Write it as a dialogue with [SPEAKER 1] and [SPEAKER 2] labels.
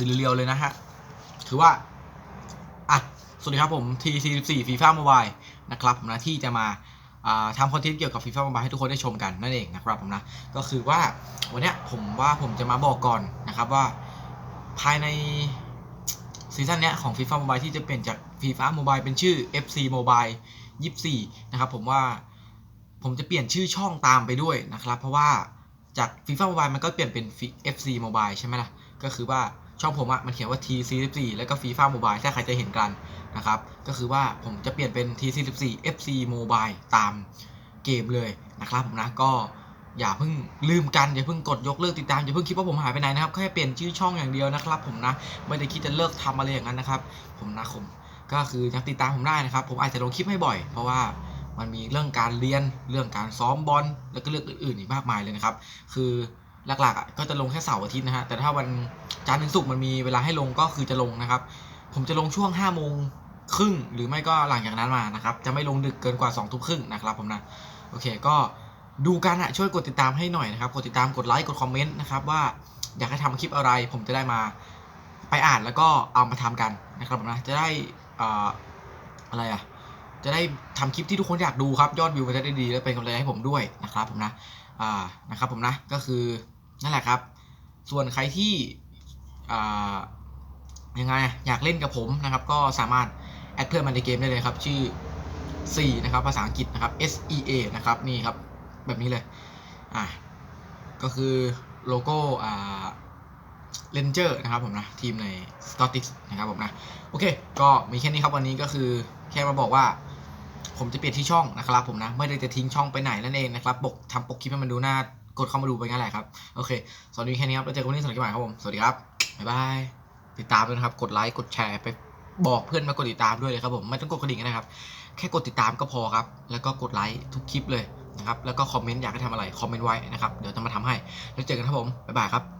[SPEAKER 1] คือเรียวๆเลยนะฮะ คือว่า อะ สวัสดีครับผม T44 FIFA Mobile นะครับผมนะที่จะมาทำคอนเทนต์เกี่ยวกับ FIFA Mobile ให้ทุกคนได้ชมกันนั่นเองนะครับผมนะ ก็คือว่าวันเนี้ยผมว่าผมจะมาบอกก่อนนะครับว่าภายในซีซั่นเนี้ยของ FIFA Mobile ที่จะเปลี่ยนจาก FIFA Mobile เป็นชื่อ FC Mobile 24 นะครับผมว่าผมจะเปลี่ยนชื่อช่องตามไปด้วยนะครับ เพราะว่าจาก FIFA Mobile มันก็เปลี่ยนเป็น FC Mobile ใช่ไหมล่ะ ก็คือว่า ช่องผมอะมันเขียนว่า T44 แล้วก็ FIFA Mobile ถ้าใครจะเห็นกันนะครับ ก็คือว่าผมจะเปลี่ยนเป็น T44 FC Mobile ตามเกมเลยนะครับผมนะก็อย่าเพิ่งลืมกันอย่าเพิ่งกดยกเลิกติดตามอย่าเพิ่งคิดว่าผมหายไปไหนนะครับแค่เปลี่ยนชื่อช่องอย่างเดียวนะครับผมนะไม่ได้คิดจะเลิกทำอะไรอย่างนั้นนะครับ ผมนะผมก็คือยังติดตามผมได้นะครับ ผมอาจจะลงคลิปให้บ่อย เพราะว่ามันมีเรื่องการเรียนเรื่องการซ้อมบอลแล้วก็เรื่องอื่นๆอีกมากมายเลยนะครับ คือ หลักๆอะก็จะลงแค่เสาร์อาทิตย์นะฮะแต่ถ้าวันจันทร์ถึงศุกร์มันมีเวลาให้ลงก็คือจะลงนะครับ ผมจะลงช่วง5้าโมงครึ่งหรือไม่ก็หลังจากนั้นมานะครับ จะไม่ลงดึกเกินกว่า2องทุ่มครึ่งนะครับผมนะโอเคก็ดูกันอะช่วยกดติดตามให้หน่อยนะครับ กดติดตามกดไลค์กดคอมเมนต์นะครับว่าอยากให้ทำคลิปอะไร ผมจะได้มาไปอ่านแล้วก็เอามาทำกันนะครับผมนะจะได้อ่ออะไรอะจะได้ทำคลิปที่ทุกคนอยากดูครับ ยอดวิวมันจะได้ดีและเป็นกำลังใจให้ผมด้วยนะครับผมนะอ่านะครับผมนะก็คือ นั่นแหละครับ ส่วนใครที่ยังไงอยากเล่นกับผมนะครับ ก็สามารถแอดเพื่อนมาในเกมได้เลยครับ ชื่อ4นะครับภาษาอังกฤษนะครับ S E A นะครับนี่ครับแบบนี้เลยอะก็คือโลโก้อ่าเลนเจอร์นะครับผมนะ ทีมในสกอตติชนะครับผมนะ โอเค ก็มีแค่นี้ครับวันนี้ก็คือแค่มาบอกว่า ผมจะเปลี่ยนที่ช่องนะครับผมนะ ไม่ได้จะทิ้งช่องไปไหนนั่นเองนะครับปกทำปกคลิปให้มันดูน้า กดเข้ามาดูไปงั้นแหละครับ โอเคสวัสดีแค่นี้ครับ แล้วเจอกันวันนี้สวัสดีครับผม สวัสดีครับ บ๊ายบาย ติดตามด้วยนะครับ กดไลค์ กดแชร์ ไปบอกเพื่อนมากดติดตามด้วยเลยครับผม ไม่ต้องกดกระดิ่งนะครับ แค่กดติดตามก็พอครับ แล้วก็กดไลค์ทุกคลิปเลยนะครับ แล้วก็คอมเมนต์อยากให้ทำอะไร คอมเมนต์ไว้นะครับ เดี๋ยวจะมาทำให้ แล้วเจอกันครับผม บ๊ายบายครับ